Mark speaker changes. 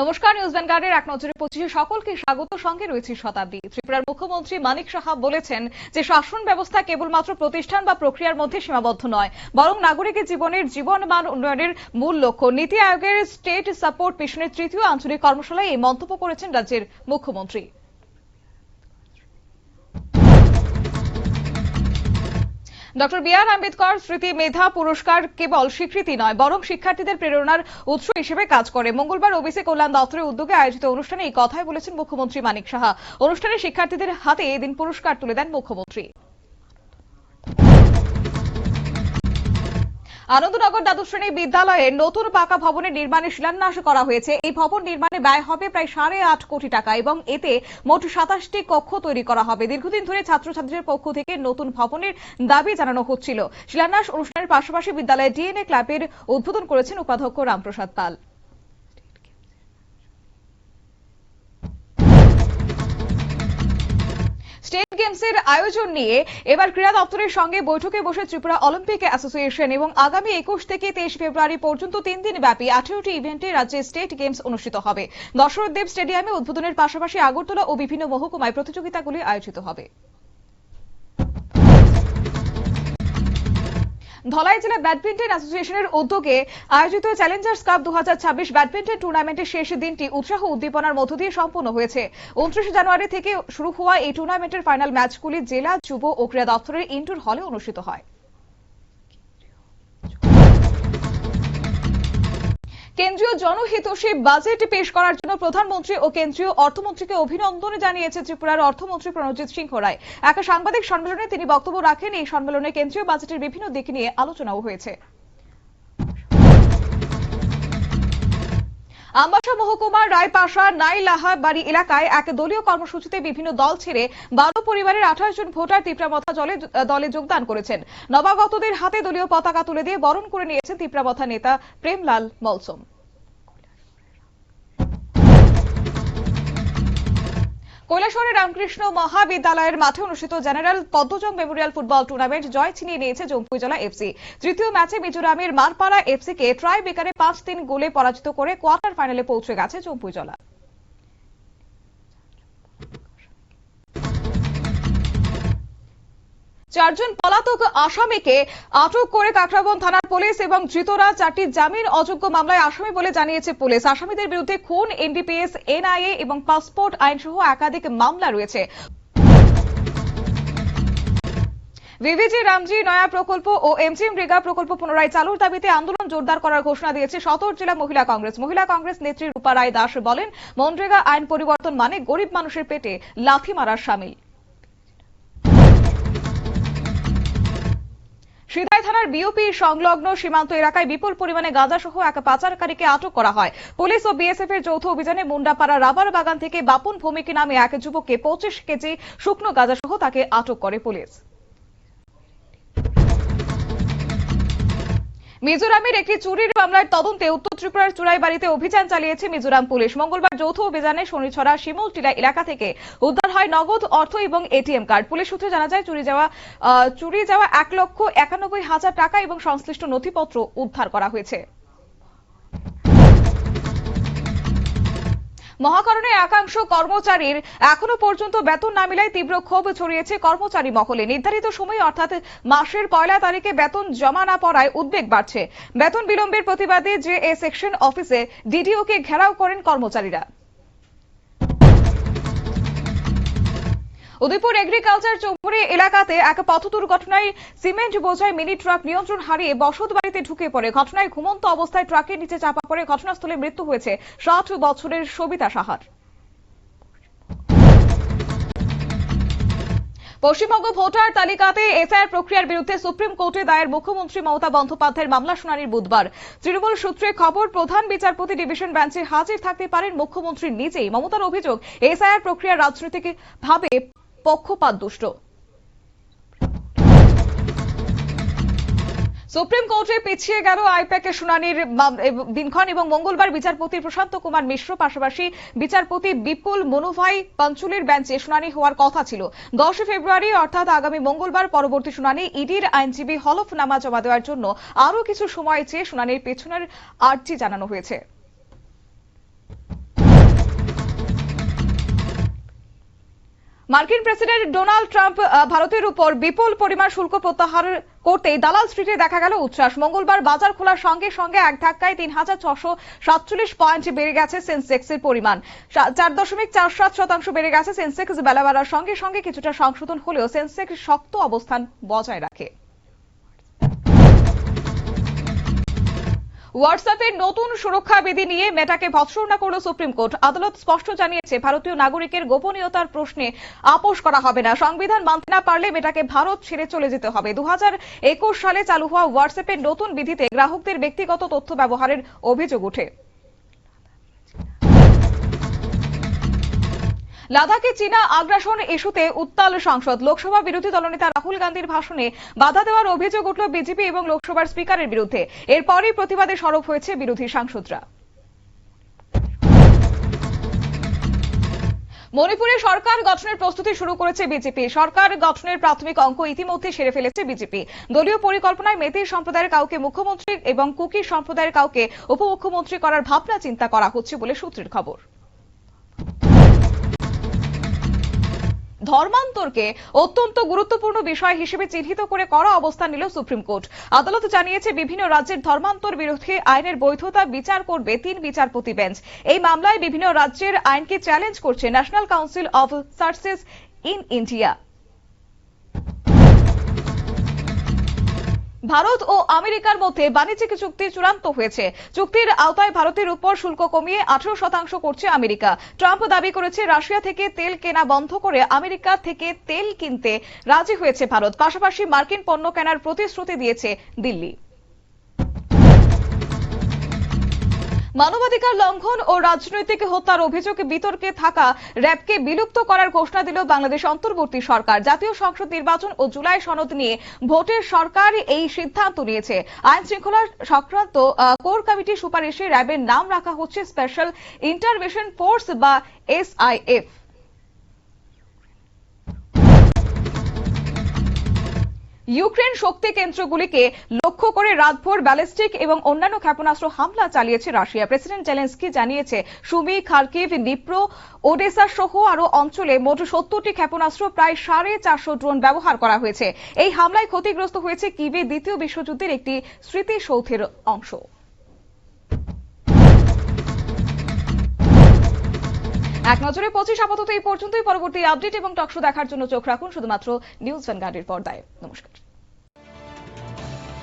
Speaker 1: নমস্কার নিউজ ভ্যানগার্ডের এক নজরে পঁচিশে সকলকে স্বাগত। সঙ্গে রয়েছে শতাব্দী। ত্রিপুরার মুখ্যমন্ত্রী মানিক সাহা বলেছেন যে শাসন ব্যবস্থা কেবলমাত্র প্রতিষ্ঠান বা প্রক্রিয়ার মধ্যে সীমাবদ্ধ নয়, বরং নাগরিকের জীবনের জীবনমান উন্নয়নের মূল লক্ষ্য। নীতি আয়োগের স্টেট সাপোর্ট মিশনের তৃতীয় আঞ্চলিক কর্মশালায় এই মন্তব্য করেছেন রাজ্যের মুখ্যমন্ত্রী। ডক্টর বি আর আম্বেদকর স্মৃতি মেধা পুরস্কার কেবল স্বীকৃতি নয়, বরং শিক্ষার্থীদের প্রেরণার উৎস হিসেবে কাজ করে। মঙ্গলবার ওবিসি কল্যাণ দপ্তরের উদ্যোগে আয়োজিত অনুষ্ঠানে এই কথাই বলেছেন মুখ্যমন্ত্রী মানিক সাহা। অনুষ্ঠানে শিক্ষার্থীদের হাতে এদিন পুরস্কার তুলে দেন মুখ্যমন্ত্রী। আনন্দনগর দ্বাদশ শ্রেণির বিদ্যালয়ের নতুন পাকা ভবনের নির্মাণে শিলান্যাস করা হয়েছে। এই ভবন নির্মাণে ব্যয় হবে প্রায় সাড়ে আট কোটি টাকা এবং এতে মোট সাতাশটি কক্ষ তৈরি করা হবে। দীর্ঘদিন ধরে ছাত্রছাত্রীদের পক্ষ থেকে নতুন ভবনের দাবি জানানো হচ্ছিল। শিলান্যাস অনুষ্ঠানের পাশাপাশি বিদ্যালয়ে ডিএনএ ক্লাবের উদ্বোধন করেছেন উপাধ্যক্ষ রামপ্রসাদ পাল। স্টেট গেমসের আয়োজন নিয়ে এবার ক্রীড়া দপ্তরের সঙ্গে বৈঠকে বসে ত্রিপুরা অলিম্পিক অ্যাসোসিয়েশন এবং আগামী একুশ থেকে তেইশ ফেব্রুয়ারি পর্যন্ত তিন দিন ব্যাপী আঠেরোটি ইভেন্টে রাজ্যে স্টেট গেমস অনুষ্ঠিত হবে। দশরথ দেব স্টেডিয়ামে উদ্বোধনের পাশাপাশি আগরতলা ও বিভিন্ন মহকুমায় প্রতিযোগিতাগুলি আয়োজিত হবে। ধলাই জেলা ব্যাডমিন্টন অ্যাসোসিয়েশনের উদ্যোগে আয়োজিত চ্যালেঞ্জার্স কাপ দু হাজার ছাব্বিশ ব্যাডমিন্টন টুর্নামেন্টের শেষ দিনটি উৎসাহ উদ্দীপনার মধ্য দিয়ে সম্পন্ন হয়েছে। উনত্রিশে জানুয়ারি থেকে শুরু হওয়া এই টুর্নামেন্টের ফাইনাল ম্যাচগুলি জেলা, যুব ও ক্রীড়া দপ্তরের ইনডোর হলে অনুষ্ঠিত হয়। কেন্দ্রীয় জনহিতৈষী বাজেট পেশ করার জন্য প্রধানমন্ত্রী ও কেন্দ্রীয় অর্থমন্ত্রীকে অভিনন্দন জানিয়েছে ত্রিপুরার অর্থমন্ত্রী প্রণজিৎ সিংহ রায়। এক সাংবাদিক সম্মেলনে তিনি বক্তব্য রাখেন। এই সম্মেলনে কেন্দ্রীয় বাজেটের বিভিন্ন দিক নিয়ে আলোচনাও হয়েছে। আমবাসা মহকুমার রায়পাশা নাইলাহা বাড়ি এলাকায় এক দলীয় কর্মসূচিতে বিভিন্ন দল ছেড়ে বারো পরিবারের আঠাশ জন ভোটার তিপ্রামথা জলে দলে যোগদান করেছেন। নবাগতদের হাতে দলীয় পতাকা তুলে দিয়ে বরণ করে নিয়েছেন তিপ্রামথা নেতা প্রেমলাল মলসম। কৈলাসহরের রামকৃষ্ণ মহাবিদ্যালয়ের মাঠে অনুষ্ঠিত general Padmajang memorial football tournament জয় ছিনিয়ে নিয়েছে জম্পুজলা এফসি তৃতীয় ম্যাচে মিজোরামের মারপাড়া এফসিকে ট্রাই বেকারে পাঁচ তিন গোলে পরাজিত করে কোয়ার্টার ফাইনালে পৌঁছে গেছে জম্পুজলা চারজন পলাতক আসামিকে আটক করে কাকরাবন থানার পুলিশ এবং ধৃতরা চারটি জামিন অযোগ্য মামলায় আসামি বলে জানিয়েছে পুলিশ। আসামিদের বিরুদ্ধে খুন এনডিপিএস এনআইএ এবং পাসপোর্ট আইন সহ একাধিক মামলা রয়েছে। ভিভিজি রামজি নয়া প্রকল্প ও এমজি মৃগা প্রকল্প পুনরায় চালুর দাবিতে আন্দোলন জোরদার করার ঘোষণা দিয়েছে সদর জেলা মহিলা কংগ্রেস। মহিলা কংগ্রেস নেত্রী রূপা রায় দাস বলেন, মনরেগা আইন পরিবর্তন মানে গরিব মানুষের পেটে লাথি মারার সামিল। সিধাই থানার বিওপি সংলগ্ন সীমান্ত এলাকায় বিপুল পরিমাণে গাঁজা সহ এক পাচারকারীকে আটক করা হয়। পুলিশ ও বিএসএফ এর যৌথ অভিযানে মুন্ডাপাড়া রাবার বাগান থেকে বাপন ভূমিকে নামে এক যুবককে পঁচিশ কেজি শুকনো গাঁজা সহ তাকে আটক করে পুলিশ। মিজোরামের একটি চুরির মামলার তদন্তে উত্তর ত্রিপুরার চুরাই বাড়িতে অভিযান চালিয়েছে মিজোরাম পুলিশ। মঙ্গলবার যৌথ অভিযানে শনিছড়া শিমুলটিলা এলাকা থেকে উদ্ধার হয় নগদ অর্থ এবং এটিএম কার্ড। পুলিশ সূত্রে জানা যায়, চুরি যাওয়া চুরি যাওয়া এক লক্ষ একানব্বই হাজার টাকা এবং সংশ্লিষ্ট নথিপত্র উদ্ধার করা হয়েছে। মহাকরণের একাংশ কর্মচারীর এখনও পর্যন্ত বেতন না মিলায় তীব্র ক্ষোভ ছড়িয়েছে কর্মচারী মহলে। নির্ধারিত সময়, অর্থাৎ মাসের পয়লা তারিখে বেতন জমা না পড়ায় উদ্বেগ বাড়ছে। বেতন বিলম্বের প্রতিবাদে যে এ সেকশন অফিসে ডিডিওকে ঘেরাও করেন কর্মচারীরা। উদয়পুর এগ্রিকালচার চৌপুরি এলাকাতে এক পথ দুর্ঘটনায় সিমেন্ট বোঝায় মিনি ট্রাক নিয়ন্ত্রণ হারিয়ে বসত বাড়িতে ঢুকে পড়ে। ঘটনায় ঘুমন্ত অবস্থায় ট্রাকের নিচে চাপা পড়ে। ঘটনাস্থলে মৃত্যু হয়েছে ষাট বছরের সবিতা সাহার। পশ্চিমবঙ্গ ভোটার তালিকাতে এসআইআর প্রক্রিয়ার বিরুদ্ধে সুপ্রিম কোর্টে দায়ের মুখ্যমন্ত্রী মমতা বন্দ্যোপাধ্যায়ের মামলা শুনানির বুধবার। তৃণমূল সূত্রে খবর, প্রধান বিচারপতি ডিভিশন বেঞ্চে হাজির থাকতে পারেন মুখ্যমন্ত্রী নিজেই। মমতার অভিযোগ এসআইআর প্রক্রিয়া রাজনৈতিক ভাবে পক্ষপাত দুষ্ট। সুপ্রিম কোর্টে পিছিয়ে গেল আইপ্যাকের শুনানির দিনক্ষণ এবং মঙ্গলবার বিচারপতি প্রশান্ত কুমার মিশ্র পাশাপাশি বিচারপতি বিপুল মনুভাই পঞ্চুলের বেঞ্চে শুনানি হওয়ার কথা ছিল। দশ ফেব্রুয়ারি অর্থাৎ আগামী মঙ্গলবার পরবর্তী শুনানি ইডির আইনজীবী হলফনামা জমা দেওয়ার জন্য আরও কিছু সময় চেয়ে শুনানির পেছনের আর্জি জানানো হয়েছে। মার্কিন প্রেসিডেন্ট ডোনাল্ড ট্রাম্প ভারতের উপর বিপুল পরিমাণ শুল্ক প্রত্যাহার করতে দালাল স্ট্রিটে দেখা গেল উচ্ছ্বাস। মঙ্গলবার বাজার খোলার সঙ্গে সঙ্গে এক ধাক্কায় তিন হাজার ছশো সাতচল্লিশ পয়েন্ট বেড়ে গেছে সেন্সেক্সের পরিমাণ। চার দশমিক চার সাত শতাংশ বেড়ে গেছে সেন্সেক্স বেলা বাড়ার সঙ্গে সঙ্গে কিছুটা সংশোধন হলেও সেন্সেক্স শক্ত অবস্থান বজায় রাখে। হোয়াটসঅ্যাপের নতুন সুরক্ষা বিধি নিয়ে মেটাকে ভৎসনা করল সুপ্রিম কোর্ট। আদালত স্পষ্ট জানিয়েছে, ভারতীয় নাগরিকের গোপনীয়তার প্রশ্নে আপোষ করা হবে না। সংবিধান মানতে না পারলে মেটাকে ভারত ছেড়ে চলে যেতে হবে। দু হাজার একুশ সালে চালু হওয়া হোয়াটসঅ্যাপের নতুন বিধিতে গ্রাহকদের ব্যক্তিগত তথ্য ব্যবহারের অভিযোগ ওঠে। লাদাখে চীনা আগ্রাসন ইস্যুতে উত্তাল সংসদ। লোকসভা বিরোধী দলনেতা রাহুল গান্ধীর ভাষণে বাধা দেওয়ার অভিযোগ উঠল বিজেপি এবং লোকসভার স্পিকারের বিরুদ্ধে। এরপরই প্রতিবাদে সরব হয়েছে বিরোধী সাংসদরা। মণিপুরে সরকার গঠনের প্রস্তুতি শুরু করেছে বিজেপি। সরকার গঠনের প্রাথমিক অঙ্ক ইতিমধ্যে সেরে ফেলেছে বিজেপি। দলীয় পরিকল্পনায় মেতে সম্প্রদায়ের কাউকে মুখ্যমন্ত্রী এবং কুকি সম্প্রদায়ের কাউকে উপমুখ্যমন্ত্রী করার ভাবনা চিন্তা করা হচ্ছে বলে সূত্রের খবর। ধর্মান্তরকে অত্যন্ত গুরুত্বপূর্ণ বিষয় হিসেবে চিহ্নিত করে করা অবস্থান নিল সুপ্রিম কোর্ট। আদালত জানিয়েছে, বিভিন্ন রাজ্যের ধর্মান্তর বিরোধী আইনের বৈধতা বিচার করবে তিন বিচারপতি বেঞ্চ। এই মামলায় বিভিন্ন রাজ্যের আইনকে চ্যালেঞ্জ করছে national council of churches in India Bharat ও আমেরিকার মধ্যে বাণিজ্যিক চুক্তি চূড়ান্ত হয়েছে। চুক্তির আওতায় ভারতের উপর শুল্ক কমিয়ে আঠারো শতাংশ করছে আমেরিকা। ট্রাম্প দাবি করেছে, রাশিয়া থেকে তেল কেনা বন্ধ করে আমেরিকা থেকে তেল কিনতে রাজি হয়েছে ভারত। পাশাপাশি মার্কিন পণ্য কেনার প্রতিশ্রুতি দিয়েছে দিল্লি। মানবাধিকার লঙ্ঘন ও রাজনৈতিক হত্যার অভিযোগে বিতর্কে থাকা র্যাবকে বিলুপ্ত করার ঘোষণা দিল বাংলাদেশ অন্তর্বর্তী সরকার। জাতীয় সংসদ নির্বাচন ও জুলাই সনদ নিয়ে ভোটের সরকার এই সিদ্ধান্ত নিয়েছে। আইন শৃঙ্খলা সংক্রান্ত কোর কমিটির সুপারিশে র্যাবের নাম রাখা হচ্ছে স্পেশাল ইন্টারভেশন ফোর্স বা এসআইএফ। ইউক্রেন শক্তি কেন্দ্রগুলিকে লক্ষ্য করে রাতভর ব্যালিস্টিক এবং অন্যান্য ক্ষেপণাস্ত্র হামলা চালিয়েছে রাশিয়া। প্রেসিডেন্ট জেলেন্সকি জানিয়েছে, সুমি, খার্কিভ, নিপ্রো, ওডেসা সহ আরও অঞ্চলে মোট সত্তরটি ক্ষেপণাস্ত্র, প্রায় সাড়ে চারশো ড্রোন ব্যবহার করা হয়েছে। এই হামলায় ক্ষতিগ্রস্ত হয়েছে কিবে দ্বিতীয় বিশ্বযুদ্ধের একটি স্মৃতিসৌধের অংশ। এক নজরে পঁচিশ আপাতত এই পর্যন্তই। পরবর্তী আপডেট এবং টকশো দেখার জন্য চোখ রাখুন শুধুমাত্র নিউজ ভ্যানগার্ডের পর্দায়। নমস্কার।